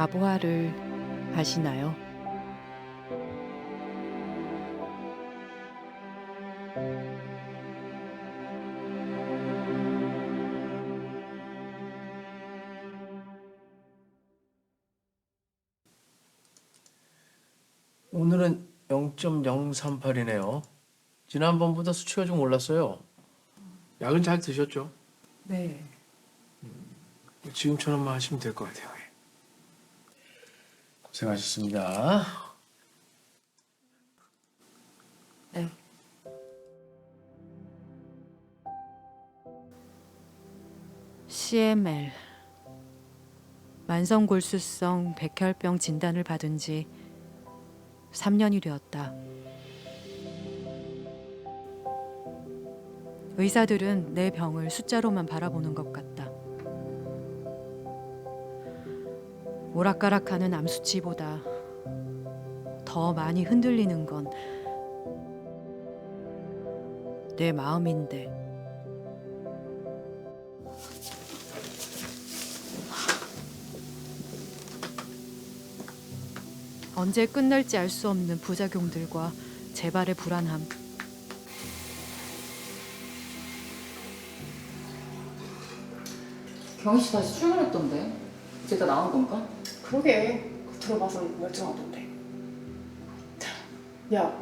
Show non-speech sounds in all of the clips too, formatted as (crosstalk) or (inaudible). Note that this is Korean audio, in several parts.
아보아를 아시나요? 오늘은 0.038이네요. 지난번보다 수치가 좀 올랐어요. 약은 잘 드셨죠? 네. 지금처럼만 하시면 될 것 같아요. 고생하셨습니다. 네. CML 만성골수성 백혈병 진단을 받은 지 3년이 되었다. 의사들은 내 병을 숫자로만 바라보는 것 같다. 오락가락하는 암 수치보다 더 많이 흔들리는 건 내 마음인데. 언제 끝날지 알 수 없는 부작용들과 재발의 불안함. 경희 씨 다시 출근했던데 다 나온 건가? 그러게 들어봐서 멀쩡하던데 야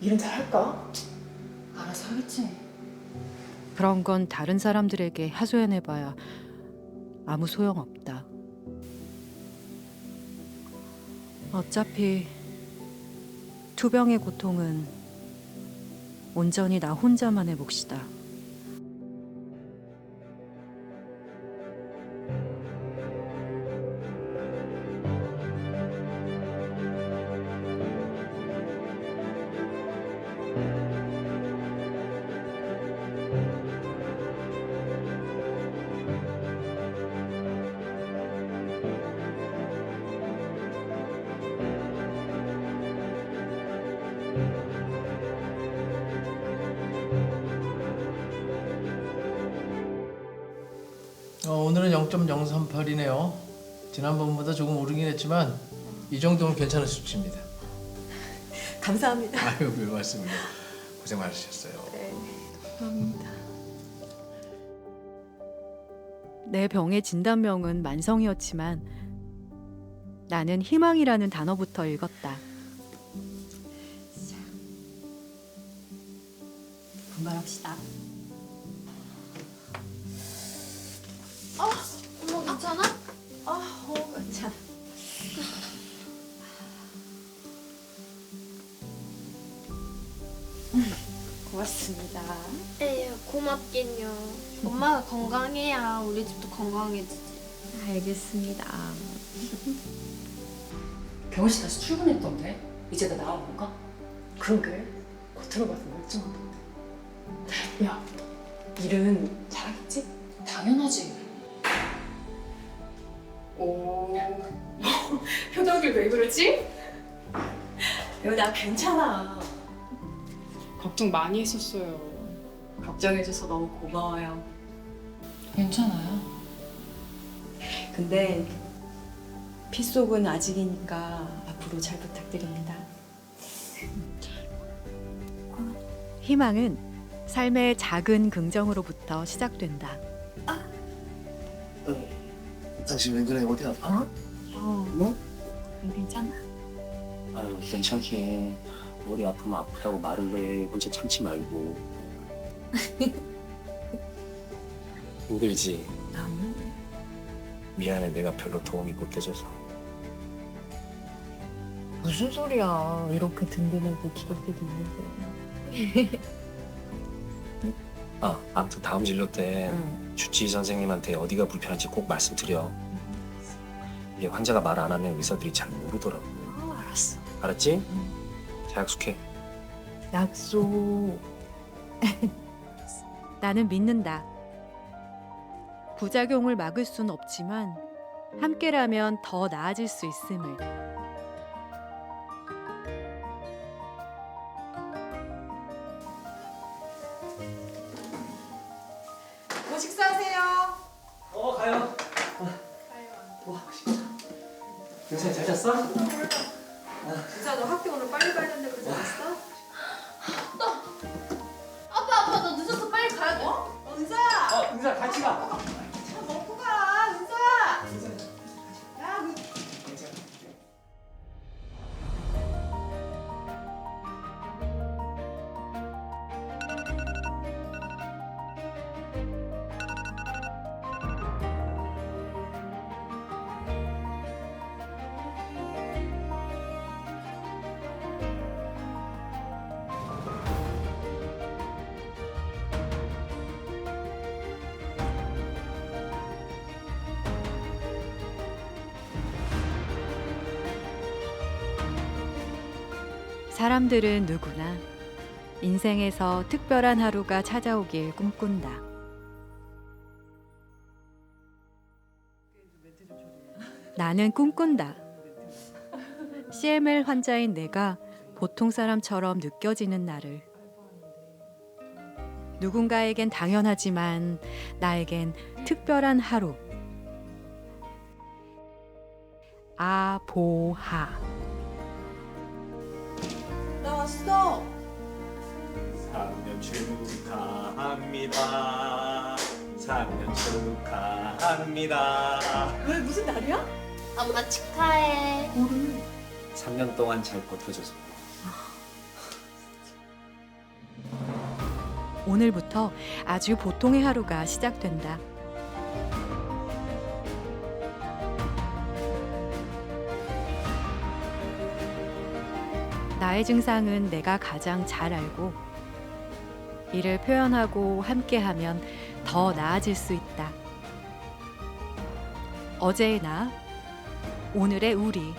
일은 잘 할까? 알아서 하겠지 그런 건 다른 사람들에게 하소연해봐야 아무 소용없다. 어차피 투병의 고통은 온전히 나 혼자만의 몫이다. 오늘은 0.038이네요. 지난번보다 조금 오르긴 했지만 이 정도면 괜찮은 수치입니다. (laughs) 감사합니다 아유, 별 말씀을요. 고생 많으셨어요. 내 병의 진단명은 만성이었지만 나는 희망이라는 단어부터 읽었다. 분발합시다 고맙습니다 에휴 고맙긴요. 엄마가 건강해야 우리 집도 건강해지지. 알겠습니다 (laughs) 경희 씨 다시 출근했던데 이제 다 나온 건가? 그러게 겉으로 봐서 멀쩡하던데 야 일은 잘하겠지? 당연하지 오 (laughs) 표정이 왜 그러지? 여나 괜찮아 걱정 많이 했었어요. 걱정해줘서 너무 고마워요 괜찮아요 근데 피 속은 아직이니까 앞으로 잘 부탁드립니다 희망은 삶의 작은 긍정으로부터 시작된다. 당신 왜 그래? 어디 아파? 어 괜찮아 아유 괜찮게 머리 아프면 아프다고 말을 해. 혼자 참지 말고. (laughs) 힘들지? 미안해. 내가 별로 도움이 못 돼줘서. 무슨 소리야. 이렇게 든든하고 기겁들도 있는데. (laughs) 아 아무튼 다음 진료 때 주치의 선생님한테 어디가 불편한지 꼭 말씀드려. 이게 환자가 말 안 하면 의사들이 잘 모르더라고 아 알았어. 알았지? 자 약속해. 약속. (laughs) 나는 믿는다. 부작용을 막을 순 없지만 함께라면 더 나아질 수 있음을. 뭐 식사하세요? 어 가요. 와 맛있다 영상이 잘 잤어? 진짜 너 학교 오늘 빨리 가야 되는데 그러지 않았어? 사람들은 누구나 인생에서 특별한 하루가 찾아오길 꿈꾼다. 나는 꿈꾼다. CML 환자인 내가 보통 사람처럼 느껴지는 나를. 누군가에겐 당연하지만 나에겐 특별한 하루. 아보하. 나 왔어! 3년 축하합니다. 3년 축하합니다. 왜 무슨 날이야? 엄마 축하해. 3년 동안 잘 버텨줘서. 오늘부터 아주 보통의 하루가 시작된다. 나의 증상은 내가 가장 잘 알고 이를 표현하고 함께하면 더 나아질 수 있다. 어제의 나, 오늘의 우리,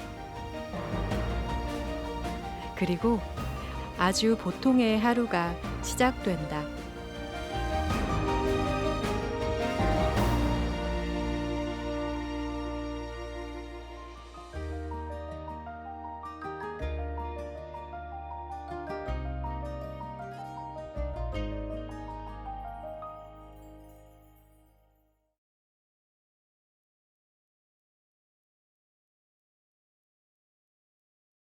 그리고 아주 보통의 하루가 시작된다.